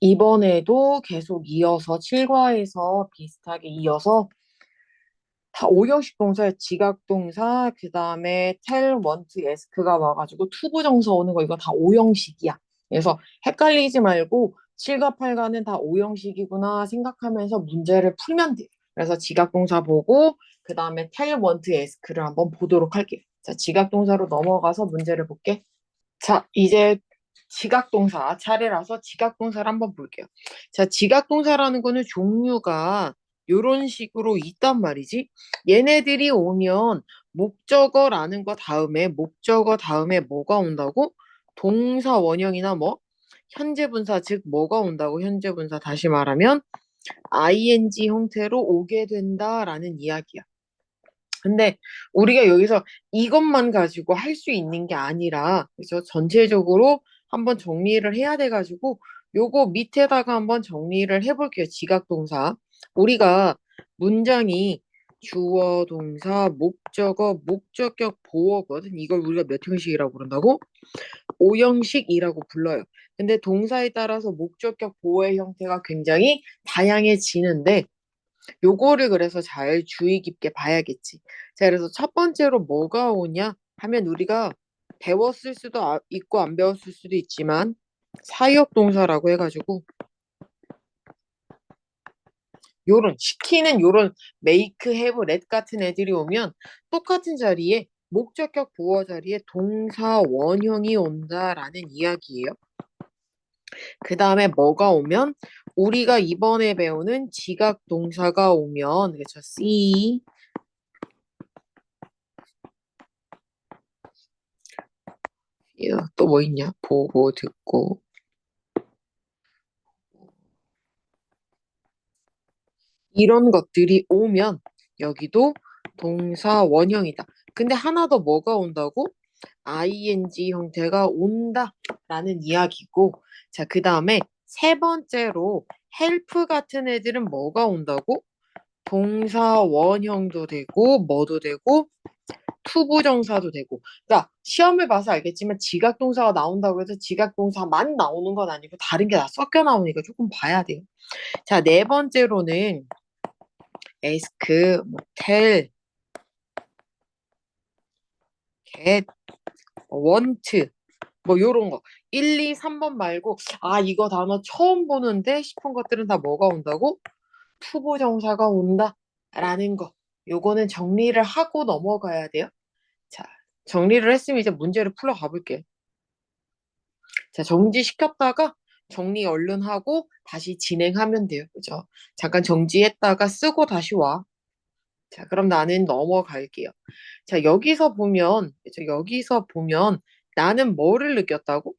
이번에도 계속 이어서 7과에서 비슷하게 이어서 다 오형식 동사, 지각동사, 그 다음에 tell, want, ask가 와가지고 투부 정사 오는 거 이거 다 오형식이야. 그래서 헷갈리지 말고 7과 8과는 다 오형식이구나 생각하면서 문제를 풀면 돼. 그래서 지각동사 보고 그 다음에 tell, want, ask를 한번 보도록 할게요. 자, 지각동사로 넘어가서 문제를 볼게. 자, 이제 지각동사 차례라서 지각동사를 한번 볼게요. 자, 지각동사라는 거는 종류가 요런 식으로 있단 말이지. 얘네들이 오면 목적어라는 거 다음에 목적어 다음에 뭐가 온다고? 동사 원형이나 뭐 현재 분사 즉 뭐가 온다고 현재 분사 다시 말하면 ing 형태로 오게 된다라는 이야기야. 근데 우리가 여기서 이것만 가지고 할 수 있는 게 아니라 그래서 전체적으로 한번 정리를 해야 돼가지고 요거 밑에다가 한번 정리를 해볼게요. 지각동사. 우리가 문장이 주어, 동사, 목적어, 목적격, 보어거든. 이걸 우리가 몇 형식이라고 그런다고? 오형식이라고 불러요. 근데 동사에 따라서 목적격, 보어의 형태가 굉장히 다양해지는데 요거를 그래서 잘 주의 깊게 봐야겠지. 자, 그래서 첫 번째로 뭐가 오냐 하면 우리가 배웠을 수도 아- 있고 안 배웠을 수도 있지만 사역 동사라고 해가지고 요런 시키는 요런 make, have, let 같은 애들이 오면 똑같은 자리에 목적격 보어 자리에 동사 원형이 온다라는 이야기예요. 그 다음에 뭐가 오면 우리가 이번에 배우는 지각 동사가 오면 그렇죠. see 또 뭐 있냐? 보고 듣고 이런 것들이 오면 여기도 동사 원형이다. 근데 하나 더 뭐가 온다고? ing 형태가 온다라는 이야기고 자, 그 다음에 세 번째로 help 같은 애들은 뭐가 온다고? 동사 원형도 되고 뭐도 되고 투부정사도 되고 그러니까 시험을 봐서 알겠지만 지각동사가 나온다고 해서 지각동사만 나오는 건 아니고 다른 게 다 섞여 나오니까 조금 봐야 돼요. 자, 네 번째로는 ask, 뭐 tell, get, want 뭐 요런 거 1, 2, 3번 말고 아 이거 단어 처음 보는데 싶은 것들은 다 뭐가 온다고? 투부정사가 온다 라는 거 요거는 정리를 하고 넘어가야 돼요. 자 정리를 했으면 이제 문제를 풀어 가볼게. 자 정지시켰다가 정리 얼른 하고 다시 진행하면 돼요. 그죠? 잠깐 정지했다가 쓰고 다시 와. 자, 그럼 나는 넘어갈게요. 자, 여기서 보면, 그죠? 여기서 보면 나는 뭐를 느꼈다고?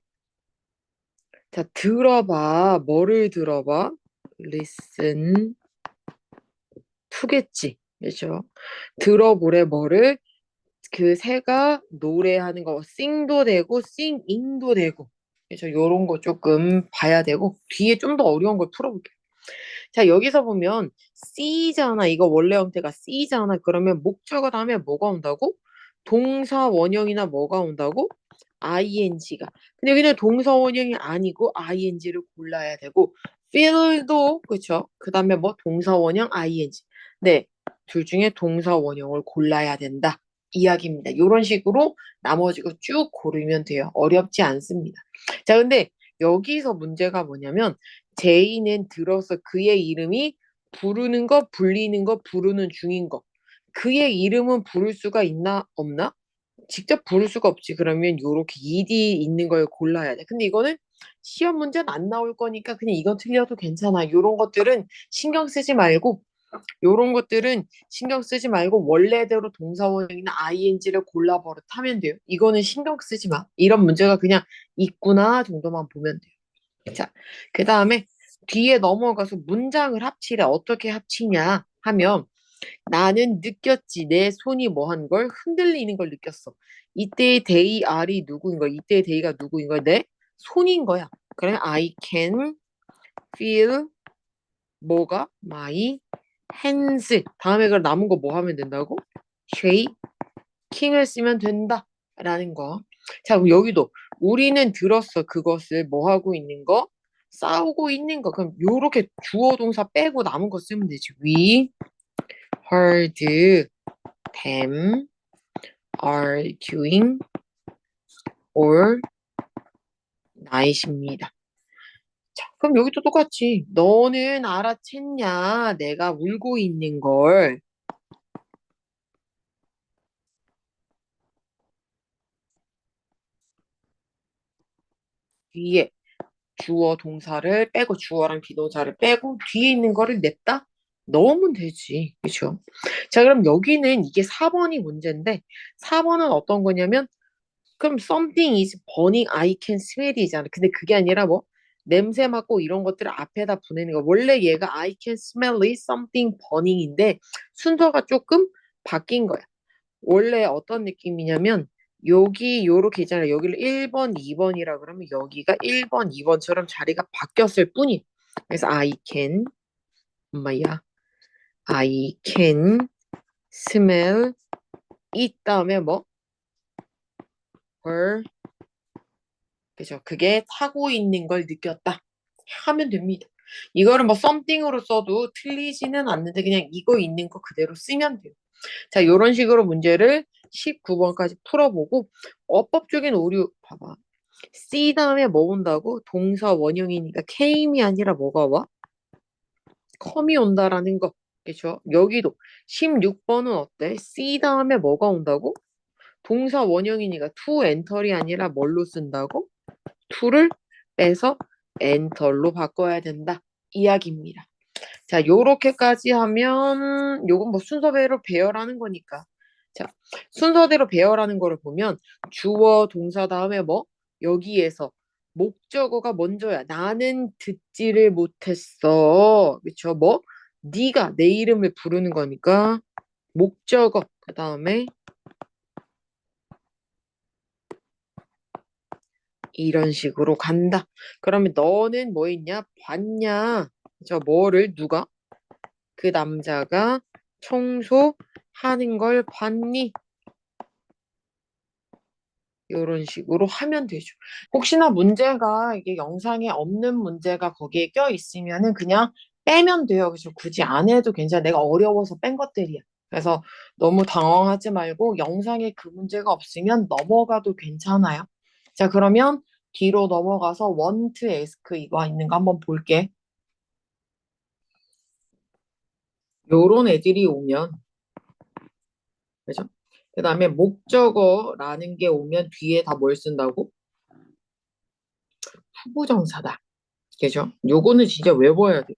자, 들어봐. 뭐를 들어봐? listen to겠지. 그죠? 들어보래 뭐를 그 새가 노래하는 거 sing도 되고 singing도 되고 그래서 요런 거 조금 봐야 되고 뒤에 좀 더 어려운 걸 풀어볼게요. 자 여기서 보면 C잖아. 이거 원래 형태가 C잖아. 그러면 목적어 다음에 뭐가 온다고? 동사 원형이나 뭐가 온다고? ing가. 근데 여기는 동사 원형이 아니고 ing를 골라야 되고 feel도 그쵸? 그 다음에 뭐 동사 원형 ing. 네, 둘 중에 동사 원형을 골라야 된다. 이야기입니다. 이런 식으로 나머지 거쭉 고르면 돼요. 어렵지 않습니다. 자, 근데 여기서 문제가 뭐냐면 제이는 들어서 그의 이름이 부르는 거, 불리는 거, 부르는 중인 거. 그의 이름은 부를 수가 있나 없나? 직접 부를 수가 없지. 그러면 요렇게 ed 있는 걸 골라야 돼. 근데 이거는 시험 문제는 안 나올 거니까 그냥 이건 틀려도 괜찮아. 요런 것들은 신경 쓰지 말고 요런 것들은 신경 쓰지 말고 원래대로 동사원형이나 ing를 골라 버릇하면 돼요. 이거는 신경 쓰지 마. 이런 문제가 그냥 있구나 정도만 보면 돼요. 자, 그 다음에 뒤에 넘어가서 문장을 합치래. 어떻게 합치냐 하면 나는 느꼈지. 내 손이 뭐 한 걸 흔들리는 걸 느꼈어. 이때의 they are이 누구인 거야? 이때의 they가 누구인 거야? 내 손인 거야. 그러면 I can feel 뭐가? my hands. 다음에 그 남은 거 뭐 하면 된다고? shaking을 쓰면 된다. 라는 거. 자, 그럼 여기도 우리는 들었어. 그것을 뭐 하고 있는 거? 싸우고 있는 거. 그럼 요렇게 주어 동사 빼고 남은 거 쓰면 되지. We heard them arguing all night입니다. 자, 그럼 여기도 똑같이 너는 알아챘냐? 내가 울고 있는 걸. 뒤에 주어 동사를 빼고 주어랑 비동사를 빼고 뒤에 있는 거를 냈다? 넣으면 되지. 그쵸? 자, 그럼 여기는 이게 4번이 문제인데 4번은 어떤 거냐면 그럼 something is burning, I can smell 이잖아. 근데 그게 아니라 뭐 냄새 맡고 이런 것들을 앞에다 보내는 거. 원래 얘가 I can smell it, something burning인데 순서가 조금 바뀐 거야. 원래 어떤 느낌이냐면 여기 요렇게 있잖아요. 여기를 1번, 2번이라 그러면 여기가 1번, 2번처럼 자리가 바뀌었을 뿐이. 그래서 I can 엄마야. I can smell it 다음에 뭐? her 그죠? 그게 타고 있는 걸 느꼈다. 하면 됩니다. 이거를 뭐 something으로 써도 틀리지는 않는데 그냥 이거 있는 거 그대로 쓰면 돼요. 자, 이런 식으로 문제를 19번까지 풀어보고 어법적인 오류 봐봐. C 다음에 뭐 온다고? 동사 원형이니까 came이 아니라 뭐가 와? 컴이 온다라는 거. 그쵸? 여기도 16번은 어때? C 다음에 뭐가 온다고? 동사 원형이니까 to enter이 아니라 뭘로 쓴다고? To를 빼서 enter로 바꿔야 된다. 이야기입니다. 자, 요렇게까지 하면 요건 뭐 순서대로 배열하는 거니까. 자, 순서대로 배열하는 거를 보면 주어 동사 다음에 뭐 여기에서 목적어가 먼저야. 나는 듣지를 못했어. 그쵸? 뭐 네가 내 이름을 부르는 거니까 목적어 그 다음에 이런 식으로 간다. 그러면 너는 뭐 했냐? 봤냐? 저 뭐를 누가? 그 남자가 청소하는 걸 봤니? 이런 식으로 하면 되죠. 혹시나 문제가 이게 영상에 없는 문제가 거기에 껴 있으면은 그냥 빼면 돼요. 그래서 굳이 안 해도 괜찮아. 내가 어려워서 뺀 것들이야. 그래서 너무 당황하지 말고 영상에 그 문제가 없으면 넘어가도 괜찮아요. 자, 그러면 뒤로 넘어가서 want to ask 이거 있는 거 한번 볼게. 요런 애들이 오면 그죠? 그 다음에 목적어라는 게 오면 뒤에 다 뭘 쓴다고? 후보정사다. 그죠? 요거는 진짜 외워야 돼.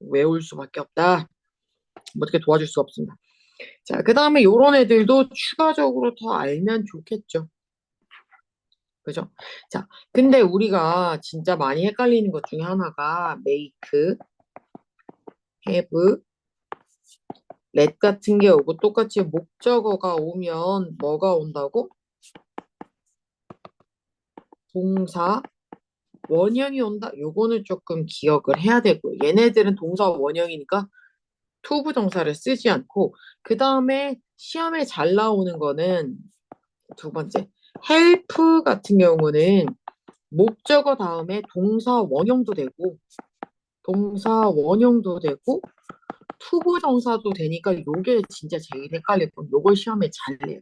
외울 수밖에 없다. 뭐 어떻게 도와줄 수 없습니다. 자, 그 다음에 요런 애들도 추가적으로 더 알면 좋겠죠. 그죠? 자, 근데 우리가 진짜 많이 헷갈리는 것 중에 하나가 make, have, let 같은 게 오고 똑같이 목적어가 오면 뭐가 온다고? 동사 원형이 온다. 요거는 조금 기억을 해야 되고 얘네들은 동사 원형이니까 투부 정사를 쓰지 않고 그 다음에 시험에 잘 나오는 거는 두 번째 help 같은 경우는 목적어 다음에 동사 원형도 되고 동사 원형도 되고 투부 정사도 되니까 요게 진짜 제일 헷갈릴 건 요걸 시험에 잘 내요.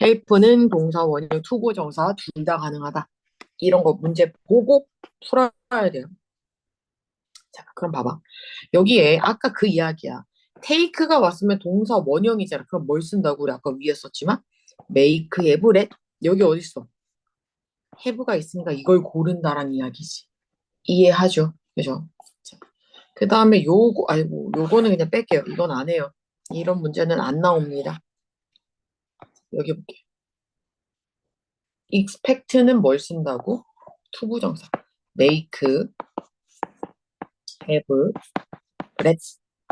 help는 동사 원형 투부 정사 둘 다 가능하다. 이런 거 문제 보고 풀어야 돼요. 자, 그럼 봐봐. 여기에 아까 그 이야기야. take가 왔으면 동사 원형이잖아. 그럼 뭘 쓴다고 우리 아까 위에 썼지만 make, have, let 여기 어딨어? have가 있으니까 이걸 고른다라는 이야기지. 이해하죠? 그죠? 그 다음에 요거, 아이고, 요거는 그냥 뺄게요. 이건 안 해요. 이런 문제는 안 나옵니다. 여기 볼게요. expect는 뭘 쓴다고? 투부정사. make, have, let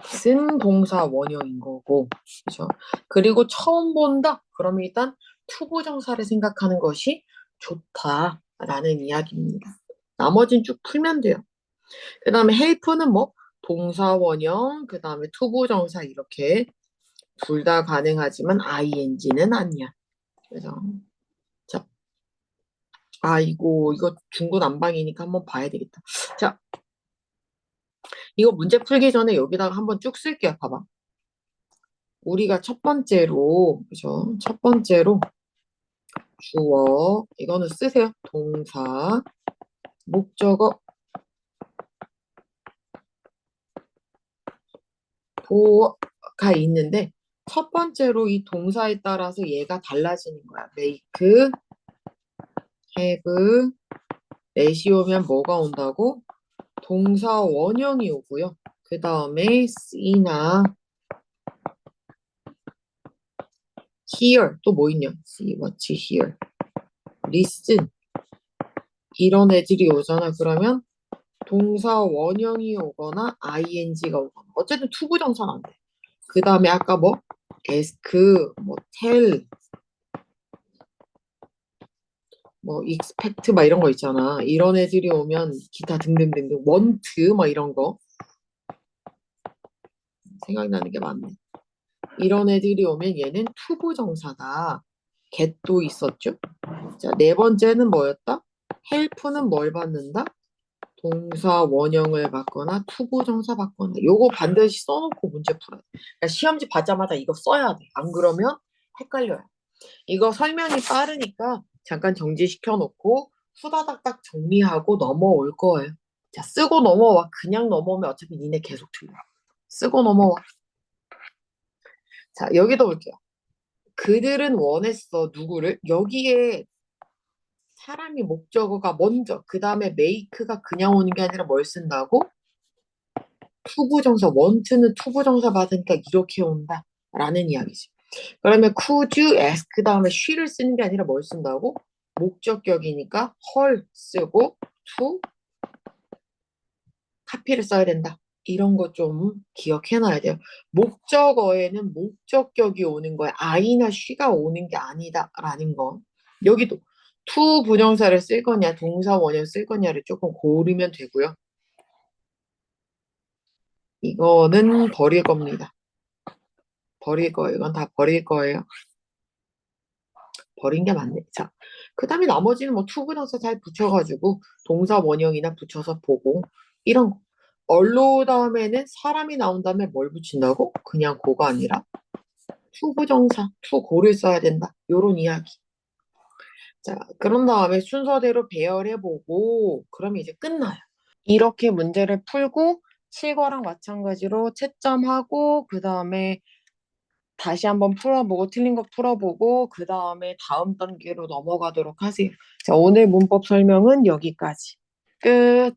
쓴 동사 원형인 거고, 그죠? 그리고 처음 본다? 그러면 일단 투부정사를 생각하는 것이 좋다라는 이야기입니다. 나머지는 쭉 풀면 돼요. 그 다음에 help는 뭐? 동사 원형, 그 다음에 투부정사 이렇게 둘 다 가능하지만 ing는 아니야. 그래서 자 아이고, 이거 중구난방이니까 한번 봐야 되겠다. 자, 이거 문제 풀기 전에 여기다가 한번 쭉 쓸게요. 봐봐. 우리가 첫 번째로, 그죠? 첫 번째로 주어, 이거는 쓰세요. 동사, 목적어, 보가 있는데, 첫 번째로 이 동사에 따라서 얘가 달라지는 거야. make, have, 레시오면 뭐가 온다고? 동사 원형이 오고요. 그 다음에 see나 hear 또 뭐 있냐? see, watch, hear, listen 이런 애들이 오잖아. 그러면 동사 원형이 오거나 ing가 오거나 어쨌든 투부정사는 안 돼. 그 다음에 아까 뭐 ask, 뭐 tell, 뭐 expect 막 이런 거 있잖아. 이런 애들이 오면 기타 등등등등 want 막 이런 거 생각나는 게 많네. 이런 애들이 오면 얘는 투부정사다. get도 있었죠. 자, 네 번째는 뭐였다? help는 뭘 받는다? 동사 원형을 받거나 투부정사 받거나 요거 반드시 써놓고 문제 풀어야 돼. 그러니까 시험지 받자마자 이거 써야 돼. 안 그러면 헷갈려요. 이거 설명이 빠르니까 잠깐 정지시켜 놓고 후다닥닥 정리하고 넘어올 거예요. 자, 쓰고 넘어와. 그냥 넘어오면 어차피 니네 계속 틀려. 쓰고 넘어와. 자, 여기도 볼게요. 그들은 원했어. 누구를? 여기에 사람이 목적어가 먼저, 그 다음에 make가 그냥 오는 게 아니라 뭘 쓴다고? 투부정사, want는 투부정사 받으니까 이렇게 온다. 라는 이야기지. 그러면 could you ask 그 다음에 she를 쓰는 게 아니라 뭘 쓴다고? 목적격이니까 her 쓰고 to 카피를 써야 된다. 이런 거 좀 기억해놔야 돼요. 목적어에는 목적격이 오는 거야. I나 she가 오는 게 아니다라는 거. 여기도 to 부정사를 쓸 거냐, 동사 원형 쓸 거냐를 조금 고르면 되고요. 이거는 버릴 겁니다. 버릴 거예요. 이건 다 버릴 거예요. 버린 게 맞네. 자, 그 다음에 나머지는 뭐 투부정사 잘 붙여가지고 동사 원형이나 붙여서 보고 이런 거. 얼로 다음에는 사람이 나온 다음에 뭘 붙인다고? 그냥 고가 아니라 투부정사, 투고를 써야 된다. 요런 이야기. 자, 그런 다음에 순서대로 배열해보고 그러면 이제 끝나요. 이렇게 문제를 풀고 실거랑 마찬가지로 채점하고 그 다음에 다시 한번 풀어보고 틀린 거 풀어보고 그 다음에 다음 단계로 넘어가도록 하세요. 자, 오늘 문법 설명은 여기까지. 끝.